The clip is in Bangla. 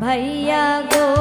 ভাইয়া গো।